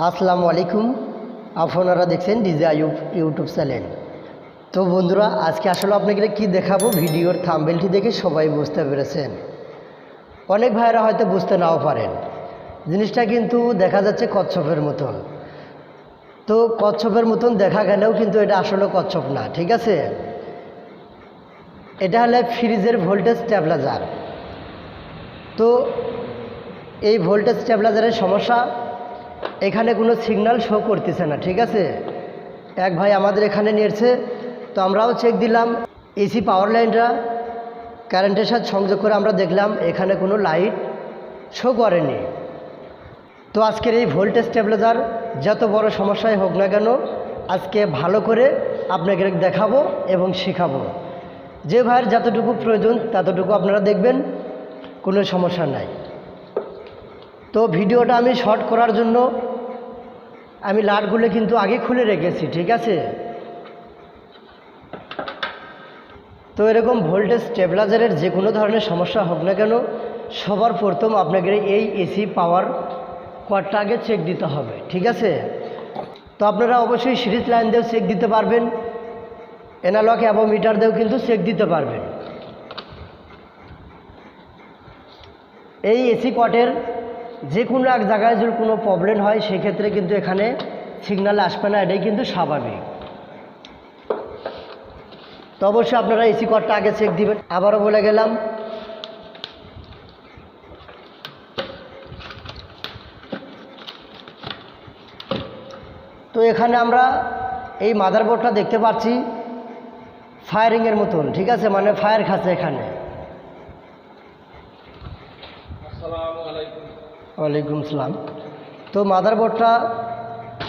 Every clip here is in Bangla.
আসসালামু আলাইকুম। আপনারা দেখছেন ডিজে আয়ুব ইউটিউব চ্যানেল। তো বন্ধুরা, আজকে আসলে আপনাকে কি দেখাবো? ভিডিওর থাম্বেলটি দেখে সবাই বুঝতে পেরেছেন। অনেক ভাইয়েরা হয়তো বুঝতে নাও পারেন। জিনিসটা কিন্তু দেখা যাচ্ছে কচ্ছপের মতন। তো কচ্ছপের মতন দেখা গেলেও কিন্তু এটা আসলে কচ্ছপ না, ঠিক আছে? এটা হলে ফ্রিজের ভোল্টেজ স্ট্যাবলাইজার তো এই ভোল্টেজ স্ট্যাবলাইজারের সমস্যা এখানে কোনো সিগন্যাল শো করতেছে না, ঠিক আছে? এক ভাই আমাদের এখানে নিয়েছে তো আমরাও চেক দিলাম এসি পাওয়ার লাইনটা কারেন্টের সাথে সংযোগ করে আমরা দেখলাম এখানে কোনো লাইট শো করেনি। তো আজকের এই ভোল্টেজ স্টেবিলাইজার যত বড় সমস্যাই হোক না কেন, আজকে ভালো করে আপনাকে দেখাবো এবং শেখাবো। যে ভাইয়ের যতটুকু প্রয়োজন ততটুকু আপনারা দেখবেন, কোনো সমস্যা নাই। তো ভিডিওটা আমি শর্ট করার জন্য আমি লাটগুলো কিন্তু আগে খুলে রেখেছি, ঠিক আছে? তো এরকম ভোল্টেজ স্টেবিলাইজারের যে কোনো ধরনের সমস্যা হোক না কেন, সবার প্রথম আপনাকে এই এসি পাওয়ার কোয়ারটা আগে চেক দিতে হবে, ঠিক আছে? তো আপনারা অবশ্যই সিরিজ লাইন দিয়েও চেক দিতে পারবেন এনালগ এবং মিটার দিয়েও কিন্তু চেক দিতে পারবেন। এই এসি কটের যে কোনো এক জায়গায় যদি কোনো প্রবলেম হয়, সেক্ষেত্রে কিন্তু এখানে সিগন্যাল আসবে না। এটাই কিন্তু স্বাভাবিক। তো অবশ্যই আপনারা এসি কটটা আগে চেক দিবেন। আবারও বলে গেলাম। তো এখানে আমরা এই মাদারবোর্ডটা দেখতে পাচ্ছি। ফায়ারিংয়ের মতন, ঠিক আছে? মানে ফায়ার খাচ্ছে এখানে। ওয়ালাইকুম সালাম। তো মাদারবোর্ডটা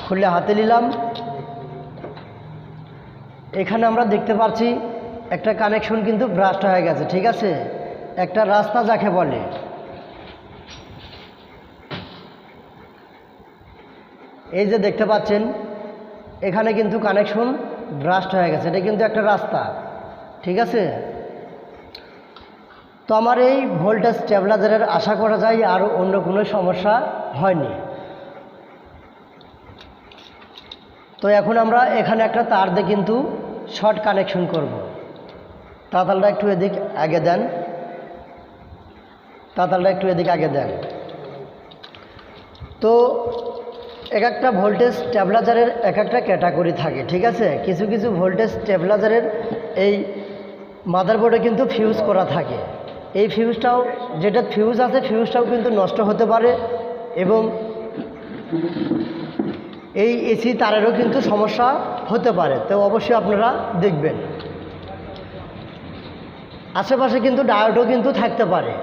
খুলে হাতে নিলাম। এখানে আমরা দেখতে পাচ্ছি একটা কানেকশন কিন্তু ব্রাস্ট হয়ে গেছে, ঠিক আছে? একটা রাস্তা যাকে বলে। এই যে দেখতে পাচ্ছেন, এখানে কিন্তু কানেকশন ব্রাস্ট হয়ে গেছে। এটা কিন্তু একটা রাস্তা, ঠিক আছে? তো আমার এই ভোল্টেজ স্টেবিলাইজারের আশা করা যায় আর অন্য কোনো সমস্যা হয়নি। তো এখন আমরা এখানে একটা তার দিয়ে কিন্তু শর্ট কানেকশন করব। তাতালটা একটু এদিক আগে দেন। তাতালটা একটু এদিক আগে দেন। তো এক একটা ভোল্টেজ স্টেবিলাইজারের এক একটা ক্যাটাগরি থাকে, ঠিক আছে? কিছু কিছু ভোল্টেজ স্টেবিলাইজারের এই মাদারবোর্ডে কিন্তু ফিউজ করা থাকে। এই ফিউজটাও যেটা ফিউজ আছে ফিউজটাও কিন্তু নষ্ট হতে পারে এবং এই এসি তারেরও কিন্তু সমস্যা হতে পারে। তো অবশ্যই আপনারা দেখবেন। আশেপাশে কিন্তু ডায়োডও কিন্তু থাকতে পারে।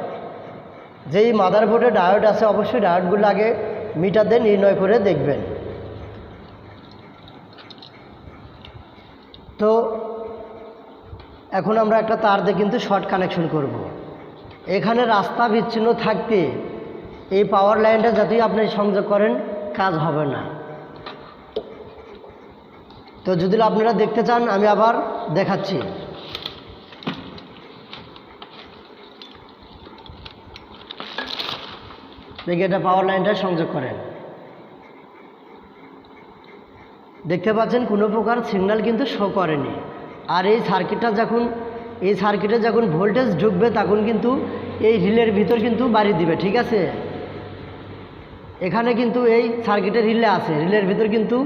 যেই মাদারবোর্ডে ডায়োড আছে, অবশ্যই ডায়োডগুলো আগে মিটার দিয়ে নির্ণয় করে দেখবেন। তো এখন আমরা একটা তার দিয়ে কিন্তু শর্ট কানেকশন করব। এখানে রাস্তা বিচ্ছিন্ন থাকতে এই পাওয়ার লাইনটা যতই আপনি সংযোগ করেন, কাজ হবে না। তো যদি আপনারা দেখতে চান, আমি আবার দেখাচ্ছি। দেখি এটা পাওয়ার লাইনটা সংযোগ করেন। দেখতে পাচ্ছেন, কোনো প্রকার সিগন্যাল কিন্তু শো করেনি। আর এই সার্কিটটা যখন এই সার্কিটে যখন ভোল্টেজ ঢুকবে, তখন কিন্তু এই রিলের ভিতর কিন্তু বাড়ি দিবে, ঠিক আছে? এখানে কিন্তু এই সার্কিটের রিলে আছে রিলের ভিতর কিন্তু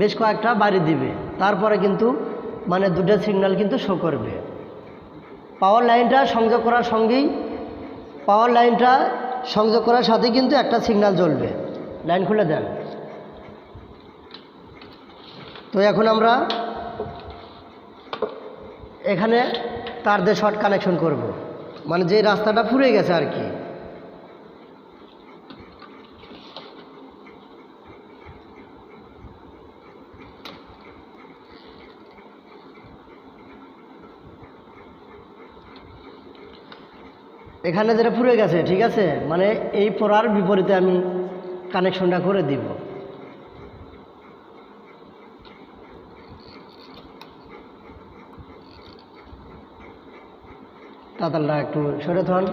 বেশ কয়েকটা বাড়ি দিবে। তারপরে কিন্তু মানে দুটো সিগন্যাল কিন্তু শো করবে। পাওয়ার লাইনটা সংযোগ করার সঙ্গেই পাওয়ার লাইনটা সংযোগ করার সাথে কিন্তু একটা সিগন্যাল জ্বলবে। লাইন খুলে দেন। তো এখন আমরা এখানে তার দিয়ে শর্ট কানেকশন করব। মানে যে রাস্তাটা ফুরে গেছে আর কি। এখানে যেটা পুড়ে গেছে, ঠিক আছে? মানে এই পড়ার বিপরীতে আমি কানেকশনটা করে দিব। তাতালটা একটু সরে থন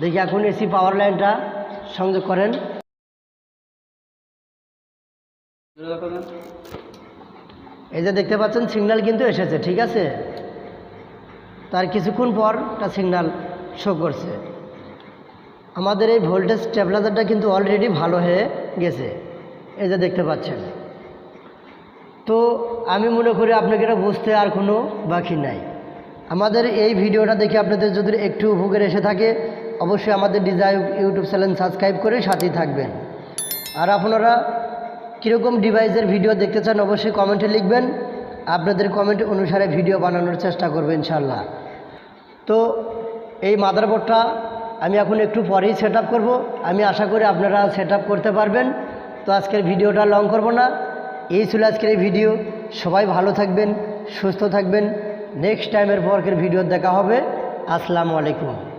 দেখি এখন এসি পাওয়ার লাইনটা সংযোগ করেন। এই যে দেখতে পাচ্ছেন সিগন্যাল কিন্তু এসেছে, ঠিক আছে? তার কিছুক্ষণ পর একটা সিগন্যাল শো করছে। আমাদের এই ভোল্টেজ স্টেবিলাইজারটা কিন্তু অলরেডি ভালো হয়ে গেছে। এই যে দেখতে পাচ্ছেন। তো আমি মনে করি আপনাকে এটা বুঝতে আর কোনো বাকি নাই। আমাদের এই ভিডিওটা দেখে আপনাদের যদি একটু উপকার এসে থাকে, অবশ্যই আমাদের ডিজাই ইউটিউব চ্যানেল সাবস্ক্রাইব করে সাথেই থাকবেন। আর আপনারা কীরকম ডিভাইসের ভিডিও দেখতে চান অবশ্যই কমেন্টে লিখবেন। আপনাদের কমেন্ট অনুসারে ভিডিও বানানোর চেষ্টা করবেন ইনশাল্লাহ তো এই মাদারবোর্ডটা আমি এখন একটু পরেই সেট করব। আমি আশা করি আপনারা সেট করতে পারবেন। তো আজকের ভিডিওটা লং করব না। এই ছিল আজকের এই ভিডিও। সবাই ভালো থাকবেন, সুস্থ থাকবেন। নেক্সট টাইমের পরকের ভিডিও দেখা হবে। আসসালামু আলাইকুম।